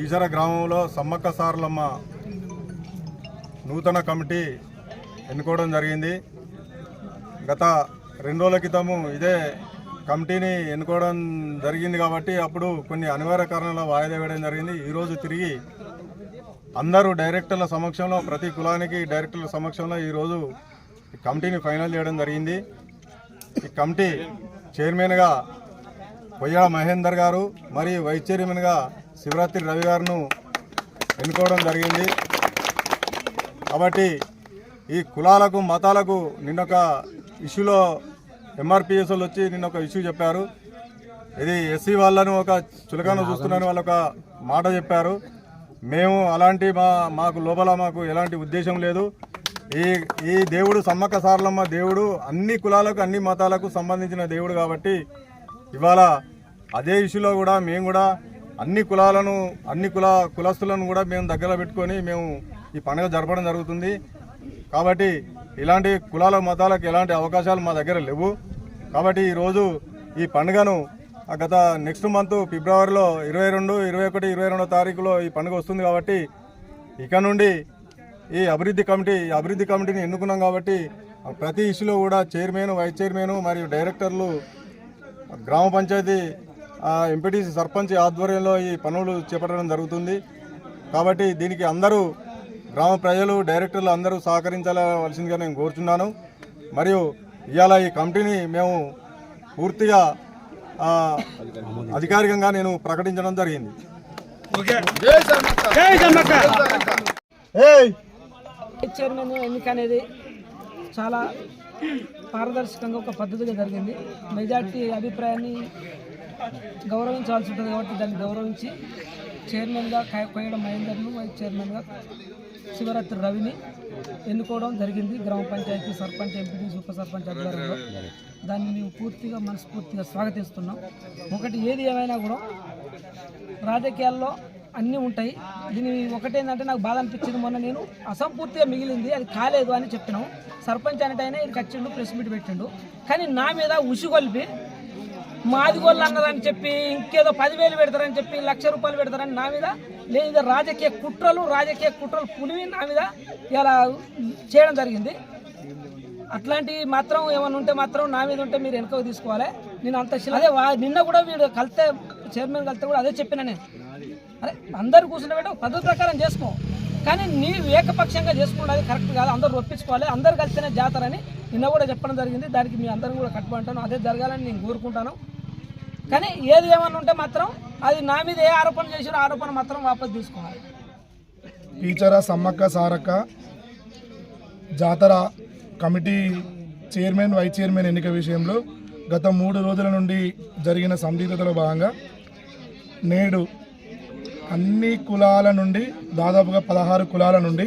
ఈజర గ్రామంలో సమ్మక్క సారలమ్మ నూతన కమిటీ ఎన్నుకోవడం జరిగింది. గత రెండు రోజుల క్రితము ఇదే కమిటీని ఎన్నుకోవడం జరిగింది కాబట్టి అప్పుడు కొన్ని అనివార్య కారణాల వాయిదా వేయడం జరిగింది. ఈరోజు తిరిగి అందరూ డైరెక్టర్ల సమక్షంలో ప్రతి కులానికి డైరెక్టర్ల సమక్షంలో ఈరోజు ఈ కమిటీని ఫైనల్ చేయడం జరిగింది. ఈ కమిటీ చైర్మన్గా పొయ్యాల మహేందర్ గారు మరియు వైస్ చైర్మన్గా శివరాత్రి రవి గారును ఎన్నుకోవడం జరిగింది. కాబట్టి ఈ కులాలకు మతాలకు నిన్నొక ఇష్యూలో ఎంఆర్పిఎస్ వాళ్ళు వచ్చి నిన్న ఒక ఇష్యూ చెప్పారు. ఇది ఎస్సీ వాళ్ళను ఒక చులకన చూస్తున్నారని వాళ్ళు ఒక మాట చెప్పారు. మేము అలాంటి మా మాకు లోపల మాకు ఎలాంటి ఉద్దేశం లేదు. ఈ ఈ దేవుడు సమ్మక్క సారలమ్మ దేవుడు అన్ని కులాలకు అన్ని మతాలకు సంబంధించిన దేవుడు కాబట్టి ఇవాళ అదే ఇష్యూలో కూడా మేము కూడా అన్ని కులాలను అన్ని కుల కులస్తులను కూడా మేము దగ్గర పెట్టుకొని మేము ఈ పండుగ జరపడం జరుగుతుంది. కాబట్టి ఇలాంటి కులాల మతాలకు ఎలాంటి అవకాశాలు మా దగ్గర లేవు. కాబట్టి ఈరోజు ఈ పండుగను ఆ గత నెక్స్ట్ మంత్ ఫిబ్రవరిలో ఇరవై రెండు ఇరవై ఒకటి ఇరవై రెండో తారీఖులో ఈ పండుగ వస్తుంది కాబట్టి ఇక నుండి ఈ అభివృద్ధి కమిటీ ఈ అభివృద్ధి కమిటీని ఎన్నుకున్నాం కాబట్టి ప్రతి ఇష్యూలో కూడా చైర్మన్ వైస్ చైర్మన్ మరియు డైరెక్టర్లు గ్రామ పంచాయతీ ఎంపీటీసీ సర్పంచ్ ఆధ్వర్యంలో ఈ పనులు చేపట్టడం జరుగుతుంది. కాబట్టి దీనికి అందరూ గ్రామ ప్రజలు డైరెక్టర్లు అందరూ సహకరించవలసిందిగా నేను కోరుచున్నాను. మరియు ఇవాళ ఈ కమిటీని మేము పూర్తిగా ఆ, అధికారికంగా నేను ప్రకటించడం జరిగింది. చైర్మన్ ఎన్నిక అనేది చాలా పారదర్శకంగా ఒక పద్ధతిగా జరిగింది. మెజార్టీ అభిప్రాయాన్ని గౌరవించాల్సి ఉంటుంది కాబట్టి దాన్ని గౌరవించి చైర్మన్గా కోయడం మహేందర్ను వైస్ చైర్మన్గా శివరాత్రి రవిని ఎన్నుకోవడం జరిగింది. గ్రామ పంచాయతీ సర్పంచ్ ఎంపీటీ ఉప సర్పంచ్ అధికారంలో దాన్ని మేము పూర్తిగా మనస్ఫూర్తిగా స్వాగతిస్తున్నాం. ఒకటి ఏది ఏమైనా కూడా రాజకీయాల్లో అన్నీ ఉంటాయి. దీని ఒకటేంటంటే నాకు బాధ అనిపించింది. మొన్న నేను అసంపూర్తిగా మిగిలింది. అది కాలేదు అని చెప్పినాం. సర్పంచ్ అనేటైనా ఇది వచ్చిండు ప్రెస్ మీట్ పెట్టిండు. కానీ నా మీద ఉసిగొల్పి మాది గోళ్ళు అన్నదని చెప్పి ఇంకేదో పదివేలు పెడతారని చెప్పి లక్ష రూపాయలు పెడతారని నా మీద లేదా రాజకీయ కుట్రలు రాజకీయ కుట్రలు పులివి నా మీద ఇలా చేయడం జరిగింది. అట్లాంటివి మాత్రం ఏమైనా ఉంటే మాత్రం నా మీద ఉంటే మీరు వెనుకకు తీసుకోవాలి. నేను అంత అదే వా- నిన్న కూడా వీడు కలితే చైర్మన్ కలితే కూడా అదే చెప్పిన నేను. అరే అందరు కూర్చుంటే పెట్టి పద్ధతి ప్రకారం చేసుకో. కానీ నీవు ఏకపక్షంగా చేసుకుంటే అది కరెక్ట్ కాదు అందరూ ఒప్పించుకోవాలి అందరు కలిస్తేనే జాతర అని నిన్న కూడా చెప్పడం జరిగింది. దానికి మీ అందరం కూడా కట్టుబడి అదే జరగాలని నేను కోరుకుంటాను. కానీ ఏది ఏమన్నా ఉంటే మాత్రం అది నా మీద ఏ ఆరోపణ చేసారో ఆరోపణ మాత్రం వాపస్ తీసుకోవాలి. టీచర సమ్మక్క సారక్క జాతర కమిటీ చైర్మన్ వైస్ చైర్మన్ ఎన్నిక విషయంలో గత మూడు రోజుల నుండి జరిగిన సందిగ్ధతలో భాగంగా నేడు అన్ని కులాల నుండి దాదాపుగా పదహారు కులాల నుండి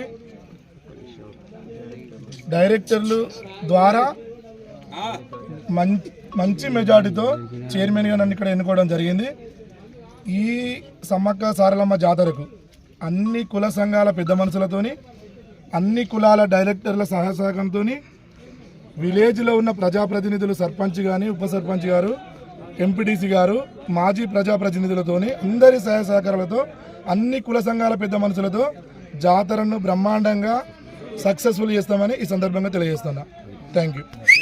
డైరెక్టర్లు ద్వారా మం- మంచి మెజార్టీతో చైర్మన్గా నన్ను ఇక్కడ ఎన్నుకోవడం జరిగింది. ఈ సమ్మక్క సారలమ్మ జాతరకు అన్ని కుల సంఘాల పెద్ద మనుషులతోని అన్ని కులాల డైరెక్టర్ల సహసహకంతో విలేజ్లో ఉన్న ప్రజాప్రతినిధులు సర్పంచ్ కానీ ఉప సర్పంచ్ గారు ఎంపీటీసీ గారు మాజీ ప్రజాప్రతినిధులతోని అందరి సహాయ సహకారాలతో అన్ని కుల సంఘాల పెద్ద మనుషులతో జాతరను బ్రహ్మాండంగా సక్సెస్ఫుల్ చేస్తామని ఈ సందర్భంగా తెలియజేస్తున్నా. Thank you